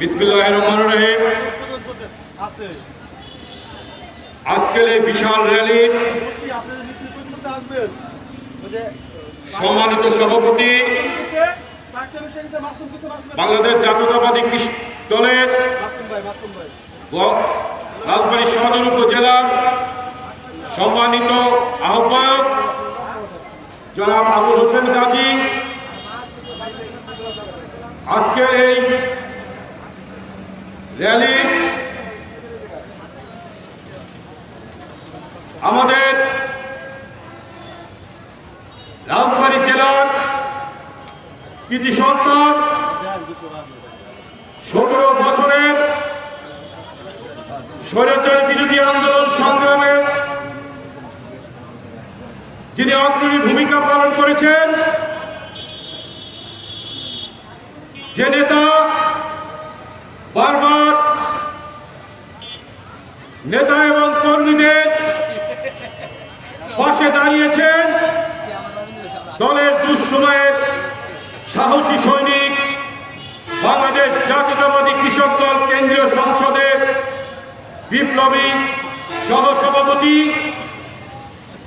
বিসমিল্লাহ রহমান রহিম। আজকের এই বিশাল র্যালি সম্মানিত সভাপতি বাংলাদেশ জাতীয়তাবাদী দলের রাজবাড়ী সদর উপজেলার সম্মানিত আহ্বায়ক জনাব আবুল হোসেন গাজী। আজকের এই আমাদের রাজবাড়ী জেলার কৃতি সন্তান সতেরো বছরের স্বৈরাচার বিরোধী আন্দোলন সংগ্রামে যিনি অগ্রণী ভূমিকা পালন করেছেন, যে নেতা নেতা এবং কর্মীদের পাশে দাঁড়িয়েছেন দলের দুঃসময়ের সাহসী সৈনিক বাংলাদেশ জাতীয়তাবাদী কৃষক দল কেন্দ্রীয় সংসদের বিপ্লবী সহসভাপতি,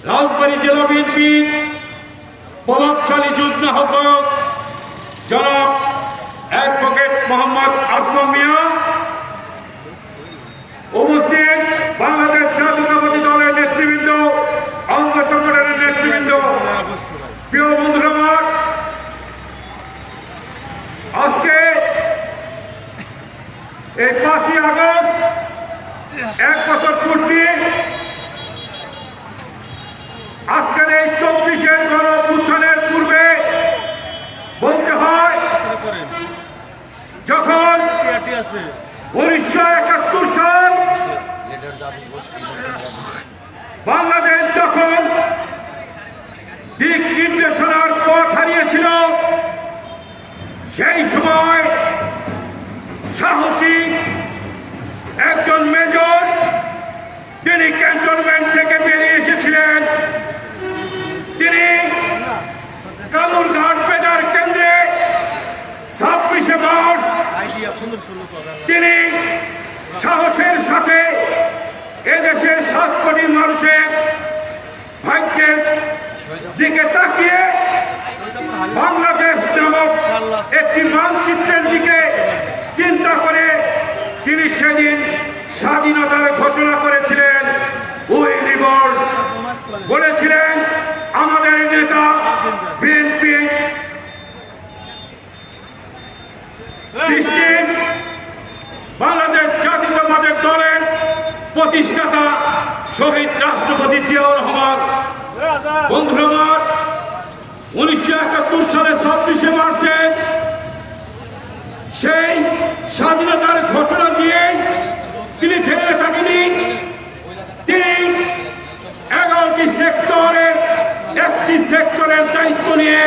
রাজবাড়ী জেলা বিএনপির প্রভাবশালী যুগ্ম আহ্বায়ক জনাব অ্যাডভোকেট মোহাম্মদ আসলাম মিয়া উপস্থিত বাংলাদেশ জাতীয়তাবাদী দলের নেতৃবৃন্দ অঙ্গ সংগঠনের নেতৃবৃন্দ প্রিয় বন্ধুরা আমার আজকে এই পাঁচই আগস্ট এক বছর পূর্তি। আজকের এই চব্বিশের গণ উত্থানের পূর্বে বলতে হয়, যখন উনিশশো একাত্তর সাল বাংলাদেশ যখন দিক নির্দেশনার পথ হারিয়েছিল, সেই সময় সাহসী একজন তিনি ক্যান্টনমেন্ট থেকে বেরিয়ে এসেছিলেন, তিনি কালুরঘাট বেদার কেন্দ্রে ছাব্বিশে মার্চ তিনি সাহসের সাথে এদেশের সাত কোটি মানুষের ভাগ্যের দিকে তাকিয়ে বাংলাদেশ নামক একটি মানচিত্রের দিকে চিন্তা করে তিনি সেদিন স্বাধীনতার ঘোষণা করেছিলেন উই রিবর্ন বলেছিলেন, আমাদের নেতা বিএনপি বাংলাদেশ জাতীয়তাবাদের দলের প্রতিষ্ঠাতা শহীদ রাষ্ট্রপতি জিয়াউর রহমান। বন্ধুরা আমার, উনিশশো একাত্তর সালে ছাব্বিশে মার্চে সেই স্বাধীনতার ঘোষণা দিয়ে তিনি ছেড়ে থাকেনি তিনি এগারোটি সেক্টরের একটি সেক্টরের দায়িত্ব নিয়ে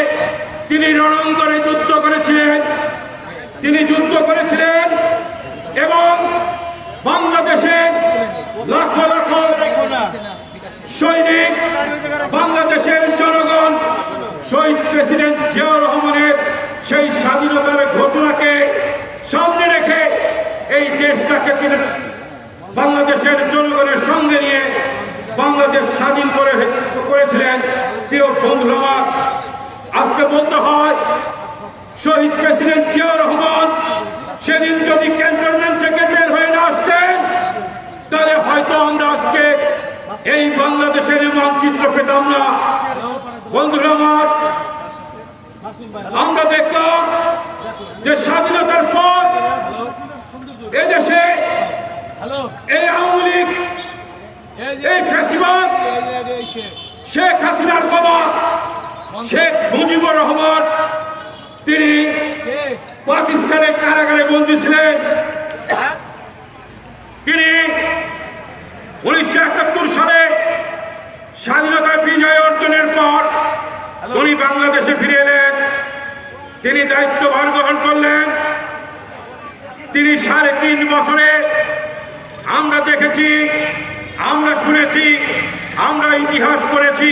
তিনি রণাঙ্গনে যুদ্ধ করেছিলেন। তিনি যুদ্ধ করেছিলেন এবং বাংলাদেশের লাখো লাখো সৈনিক, বাংলাদেশের জনগণ, শহীদ প্রেসিডেন্ট জিয়াউর রহমানের সেই স্বাধীনতার ঘোষণাকে সামনে রেখে এই দেশটাকে তিনি বাংলাদেশের জনগণের সঙ্গে নিয়ে বাংলাদেশ স্বাধীন করে করেছিলেন। প্রিয় বন্ধুরা, আজকে বলতে হয়, শহীদ প্রেসিডেন্ট জিয়াউর রহমান সেদিন যদি ক্যান্টনমেন্ট থেকে বের হয়ে না আসতেন, তাহলে হয়তো আমরা আজকে এই বাংলাদেশের মানচিত্র পেতাম না। বন্ধুরা আমার, আমরা দেখলাম যে স্বাধীনতার পর এদেশে এই আওয়ামী লীগ এই ফ্যাসিবাদ শেখ হাসিনার বাবা শেখ মুজিবুর রহমান তিনি পাকিস্তানের কারাগারে বন্দী ছিলেন। তিনি উনিশশো একাত্তর সালে স্বাধীনতা বিজয় অর্জনের পর উনি বাংলাদেশে ফিরে এলেন। তিনি দায়িত্বভার গ্রহণ করলেন। তিনি সাড়ে তিন বছরে দেখেছি, আমরা শুনেছি, আমরা ইতিহাস পড়েছি।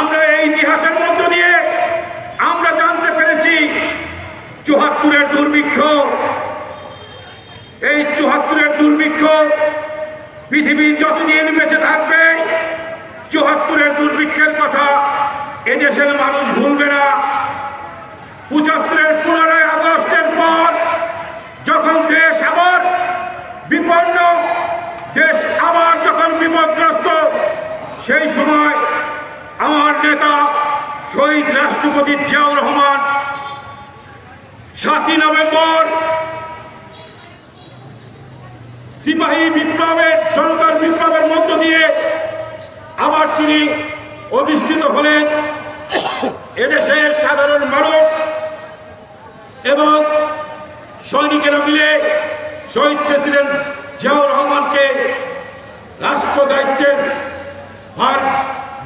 আমরা এই ইতিহাসের মধ্য দিয়ে আমরা জানতে পেরেছি চুহাত্তরের দুর্ভিক্ষ। এই চুহাত্তরের দুর্ভিক্ষ পৃথিবী যতদিন বেঁচে থাকবে, চুহাত্তরের দুর্ভিক্ষের কথা এদেশের মানুষ ভুলবে না পঁচাত্তরের পনেরোই আগস্টের পর যখন দেশ আবার বিপন্ন দেশ আবার যখন বিপদগ্রস্ত সেই সময় আমার নেতা শহীদ রাষ্ট্রপতি জিয়াউর রহমান সাতই নভেম্বর সিপাহী বিপ্লবের, জনতার বিপ্লবের মধ্য দিয়ে আবার তিনি অধিষ্ঠিত হলেন। এদেশের সাধারণ মানুষ এবং সৈনিকেরা মিলে শহীদ প্রেসিডেন্ট জিয়াউর রহমানকে রাষ্ট্র দায়িত্বের ভার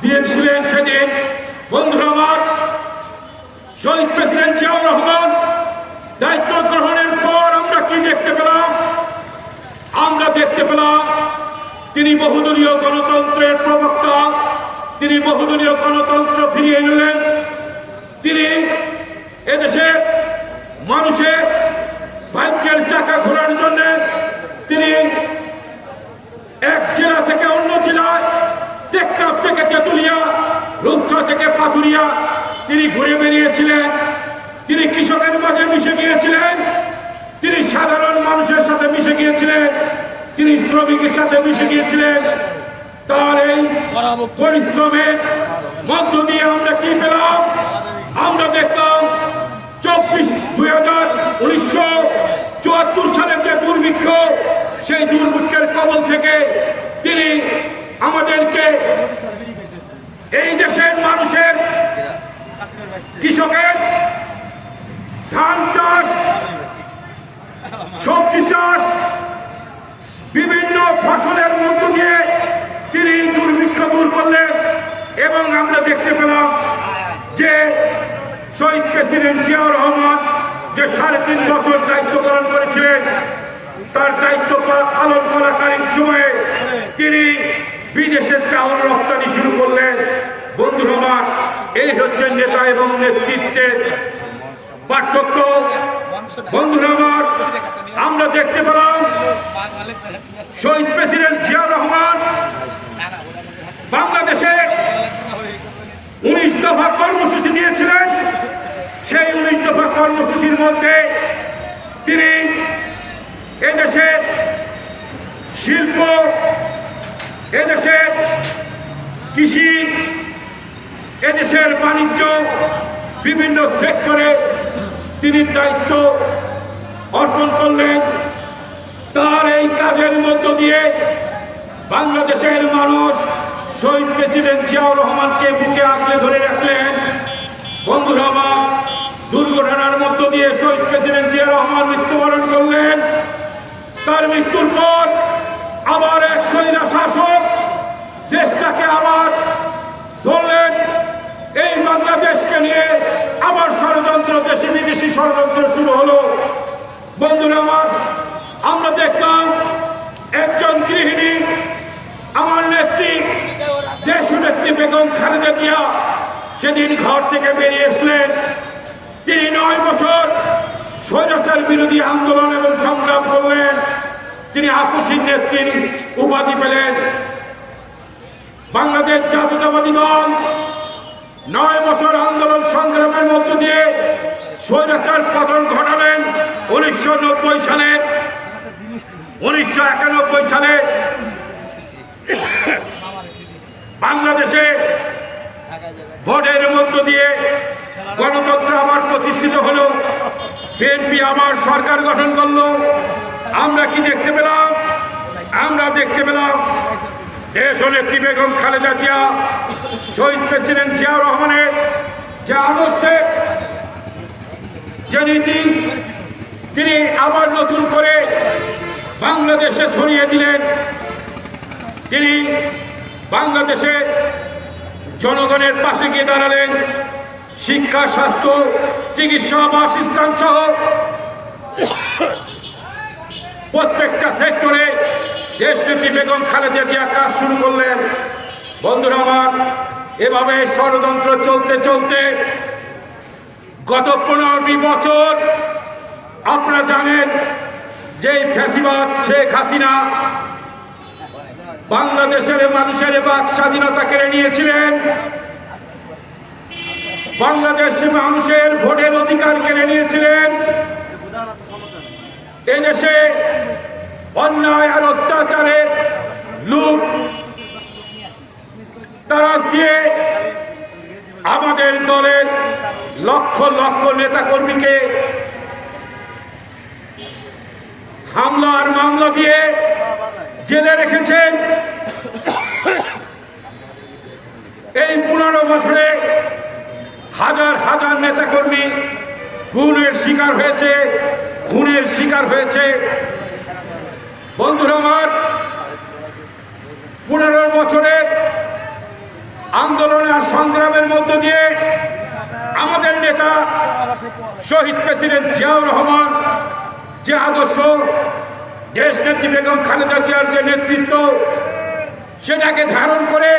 দিয়েছিলেন সেদিন বন্ধুরা আমার, শহীদ প্রেসিডেন্ট জিয়াউর রহমান, দায়িত্ব গ্রহণের পর আমরা কি দেখতে পেলাম? আমরা দেখতে পেলাম তিনি বহুদলীয় গণতন্ত্রের প্রবক্তা, তিনি বহুদলীয় গণতন্ত্র ফিরিয়ে নিলেন তিনি এদেশে মানুষের ভাগ্যের চাকা ঘোরার জন্য তিনি এক জেলা থেকে অন্য জেলায় টেকনাফ থেকে তেতুলিয়া রূপসা থেকে পাথুরিয়া। তিনি ঘুরে বেরিয়েছিলেন তিনি কৃষকের মাঝে মিশে গিয়েছিলেন, তিনি সাধারণ মানুষের সাথে মিশে গিয়েছিলেন, তিনি শ্রমিকের সাথে মিশে গিয়েছিলেন। তার এই পরিশ্রমের মধ্য দিয়ে আমরা কি পেলাম? আমরা দেখলাম চব্বিশ দুই হাজার উনিশশো চুয়াত্তর সালের যে দুর্ভিক্ষ, সেই দুর্ভিক্ষের কবল থেকে তিনি আমাদেরকে এই দেশের মানুষের কৃষকের ধান চাষ, সবজি চাষ, বিভিন্ন ফসলের মধ্য দিয়ে তিনি দুর্ভিক্ষ দূর করলেন এবং আমরা দেখতে পেলাম যে শহীদ প্রেসিডেন্ট জিয়াউর রহমান যে সাড়ে তিন বছর দায়িত্ব পালন করেছিলেন, তার দায়িত্ব পালন করাকালীন সময়ে তিনি বিদেশের চাউল রপ্তানি শুরু করলেন বন্ধুরা আমার এই হচ্ছে নেতা এবং নেতৃত্বের পার্থক্য। বন্ধুরা আমার দেখতে পেলাম শহীদ প্রেসিডেন্ট জিয়াউর রহমান বাংলাদেশে উনিশ দফা কর্মসূচি দিয়েছিলেন। সেই উনিশ দফা কর্মসূচির মধ্যে তিনি এদেশের শিল্প এদেশের কৃষি, এদেশের বাণিজ্য, বিভিন্ন সেক্টরে তিনি দায়িত্ব অর্পণ করলেন। তার এই কাজের মধ্য দিয়ে বাংলাদেশের মানুষ শহীদ প্রেসিডেন্ট জিয়াউর রহমানকে বুকে আগলে ধরে রাখলেন। বন্ধুরা আমার, দুর্ঘটনার মধ্য দিয়ে শহীদ প্রেসিডেন্ট জিয়া রহমান মৃত্যুবরণ করলেন। তার মৃত্যুর পর আবার ধরলেন এই বাংলাদেশকে নিয়ে আবার ষড়যন্ত্র, দেশি বিদেশি ষড়যন্ত্র শুরু হলো। বন্ধুরা আমার, আমরা দেখলাম একজন গৃহিণী, আমার নেত্রী দেশ নেত্রী বেগম খালেদা জিয়া, সেদিন ঘর থেকে বেরিয়ে এসলেন। তিনি নয় বছর স্বৈরাচার বিরোধী আন্দোলন এবং সংগ্রাম করলেন। তিনি আপসীর নেত্রী উপাধি পেলেন। বাংলাদেশ জাতীয়তাবাদী দল নয় বছর আন্দোলন সংগ্রামের মধ্য দিয়ে স্বৈরাচার পতন ঘটালেন উনিশশো নব্বই সালে। উনিশশো একানব্বই সালে বাংলাদেশে ভোটের মধ্য দিয়ে গণতন্ত্র আবার প্রতিষ্ঠিত হলো। বিএনপি আবার সরকার গঠন করল। আমরা কি দেখতে পেলাম? আমরা দেখতে পেলাম দেশ নেত্রী বেগম খালেদা জিয়া, শহীদ প্রেসিডেন্ট জিয়াউর রহমানের যে আদর্শে যে নীতি, তিনি আবার নতুন করে বাংলাদেশে ছড়িয়ে দিলেন। তিনি বাংলাদেশে জনগণের পাশে গিয়ে দাঁড়ালেন। শিক্ষা, স্বাস্থ্য, চিকিৎসা, বাসস্থান সহ প্রত্যেকটা সেক্টরে দেশনীতি বেগম খালেদা জিয়া কাজ শুরু করলেন। বন্ধুরা আমার, এভাবে ষড়যন্ত্র চলতে চলতে গত পনেরোটি বছর আপনারা জানেন যে ফ্যাসিবাদ শেখ হাসিনা বাংলাদেশের মানুষের বাক স্বাধীনতা কেড়ে নিয়েছিলেন। বাংলাদেশের মানুষের ভোটের অধিকার কেড়ে নিয়েছিলেন। এদেশে অন্যায় আর অত্যাচারের লুট তারাজ দিয়ে আমাদের দলের লক্ষ লক্ষ নেতাকর্মীকে হামলা আর মামলা দিয়ে জেলে রেখেছেন। এই পনেরো বছরে হাজার হাজার নেতাকর্মী, খুনের শিকার হয়েছে, খুনের শিকার হয়েছে। বন্ধুরা আমার, পনেরো বছরের আন্দোলন আর সংগ্রামের মধ্য দিয়ে আমাদের নেতা শহীদ প্রেসিডেন্ট জিয়াউর রহমান, যে আদর্শ দেশ নেত্রী বেগম খালেদা জিয়ার যে নেতৃত্ব, সেটাকে ধারণ করে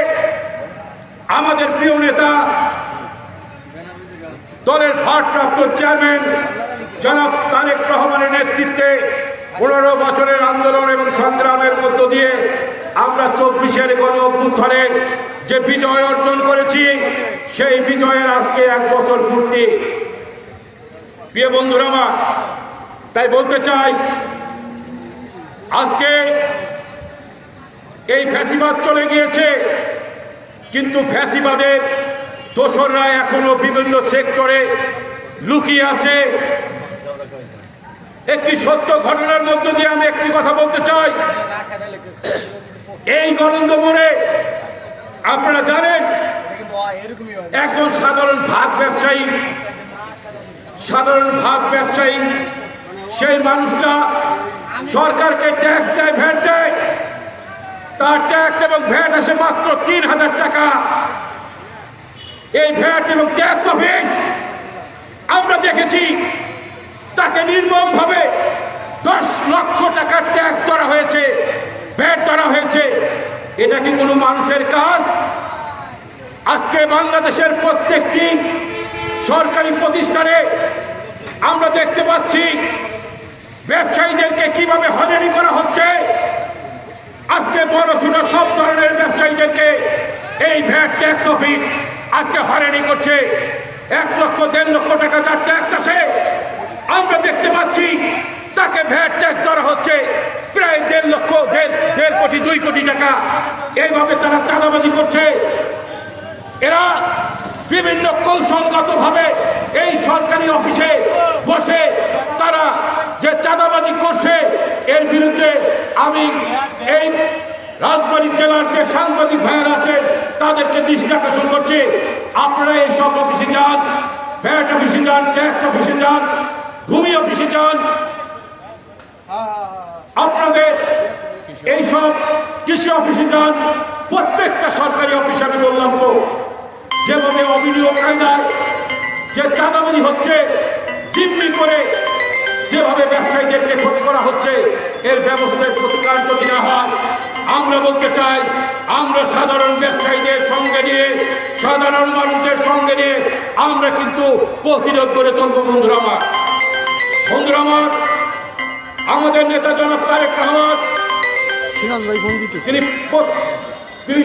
আমাদের প্রিয় নেতা দলের ভারপ্রাপ্ত চেয়ারম্যান জনাব তারেক রহমানের নেতৃত্বে পনেরো বছরের আন্দোলন এবং সংগ্রামের মধ্য দিয়ে আমরা চব্বিশের গণ অভ্যুত্থানে যে বিজয় অর্জন করেছি, সেই বিজয়ের আজকে এক বছর পূর্তি। প্রিয় বন্ধুরা আমার, তাই বলতে চাই, আজকে এই ফ্যাসিবাদ চলে গিয়েছে, কিন্তু ফ্যাসিবাদের দোসররা এখনও বিভিন্ন সেক্টরে লুকিয়ে আছে। একটি সত্য ঘটনার মধ্য দিয়ে আমি একটি কথা বলতে চাই। এই গণন্দ মোড়ে আপনারা জানেন, একজন সাধারণ ভাগ ব্যবসায়ী, সাধারণ ভাগ ব্যবসায়ী, সেই মানুষটা সরকারকে ট্যাক্স দেয়, ভ্যাট দেয়। তার ট্যাক্স এবং ভ্যাট আসে মাত্র তিন হাজার টাকা। এই ভ্যাট এবং ট্যাক্স অফিস আমরা দেখেছি তাকে নির্মমভাবে দশ লক্ষ টাকার ট্যাক্স ধরা হয়েছে ভ্যাট ধরা হয়েছে। এটা কি কোনো মানুষের কাজ? আজকে বাংলাদেশের প্রত্যেকটি সরকারি প্রতিষ্ঠানে আমরা দেখতে পাচ্ছি ব্যবসায়ীদেরকে কীভাবে হয়রানি করা হচ্ছে। আজকে বড় ছোট সব ধরনের ব্যবসায়ীদেরকে এই ভ্যাট ট্যাক্স অফিস আজকে হয়রানি করছে। এক লক্ষ, দেড় লক্ষ টাকা যার ট্যাক্স আসে আমরা দেখতে পাচ্ছি, তাকে ভ্যাট ট্যাক্স ধরা হচ্ছে প্রায় দেড় লক্ষ, দেড় দেড় কোটি, দুই কোটি টাকা। এইভাবে তারা চাঁদাবাজি করছে। এরা বিভিন্ন কৌশলগত ভাবে এই সরকারি অফিসে বসে তারা যে চাঁদাবাজি করছে, এর বিরুদ্ধে আমি এই রাজবাড়ী জেলার যে সাংবাদিক ভাইয়ের আছে তাদেরকে দৃষ্টি আকর্ষণ করছি। আপনারা এই সব অফিসে যান, ভ্যাট অফিসে যান, ট্যাক্স অফিসে যান ভূমি অফিসে যান। আপনাদের এইসব কৃষি অফিসে যান। প্রত্যেকটা সরকারি অফিসে আমি বললাম তো, যেভাবে অভিযোগ কায়দায় যে চাঁদাবাজি হচ্ছে, জিম্মি করে যেভাবে ব্যবসায়ীদেরকে ক্ষতি করা হচ্ছে, এর ব্যবস্থায় প্রতিকার যদি না হয়, আমরা বলতে চাই, আমরা সাধারণ ব্যবসায়ীদের সঙ্গে নিয়ে, সাধারণ মানুষদের সঙ্গে নিয়ে আমরা কিন্তু প্রতিরোধ করে তুলব বন্ধুরা আমার। বন্ধুরা আমার আমাদের নেতা জনাব তারেক রহমান তিনি